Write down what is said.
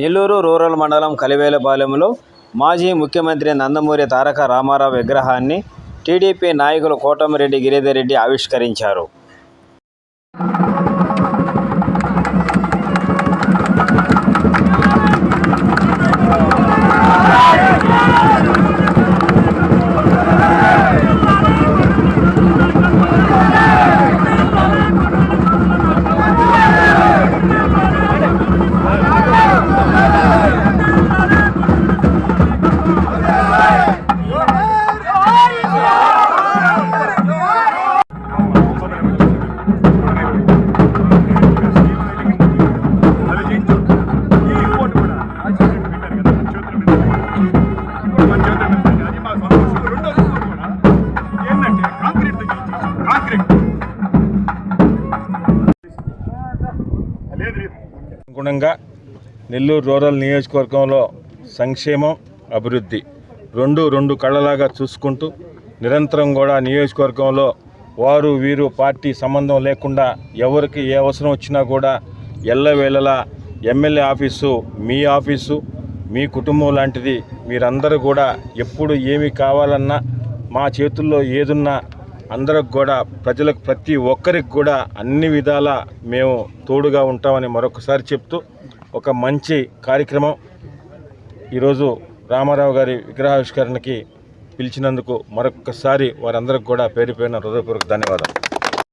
Nellore rural మండలం కలివేలపాలెంలో మాజీ ముఖ్యమంత్రి నందమూరి తారక రామారావు విగ్రహాన్ని టీడీపీ నాయకులు కోటమిరెడ్డి గిరిధర్ రెడ్డి ఆవిష్కరించారు. అనుగుణంగా నెల్లూరు రూరల్ నియోజకవర్గంలో సంక్షేమం అభివృద్ధి రెండు రెండు కళ్ళలాగా చూసుకుంటూ నిరంతరం కూడా నియోజకవర్గంలో వారు వీరు పార్టీ సంబంధం లేకుండా ఎవరికి ఏ అవసరం వచ్చినా కూడా ఎల్లవేళలా ఎమ్మెల్యే ఆఫీసు మీ ఆఫీసు మీ కుటుంబం లాంటిది. మీరందరూ కూడా ఎప్పుడు ఏమి కావాలన్నా మా చేతుల్లో ఏదున్నా అందరికి కూడా ప్రజలకు ప్రతి ఒక్కరికి కూడా అన్ని విధాల మేము తోడుగా ఉంటామని మరొకసారి చెప్తూ ఒక మంచి కార్యక్రమం ఈరోజు రామారావు గారి విగ్రహావిష్కరణకి పిలిచినందుకు మరొకసారి వారందరికి కూడా పేరు పేరున హృదయపూర్వక ధన్యవాదాలు.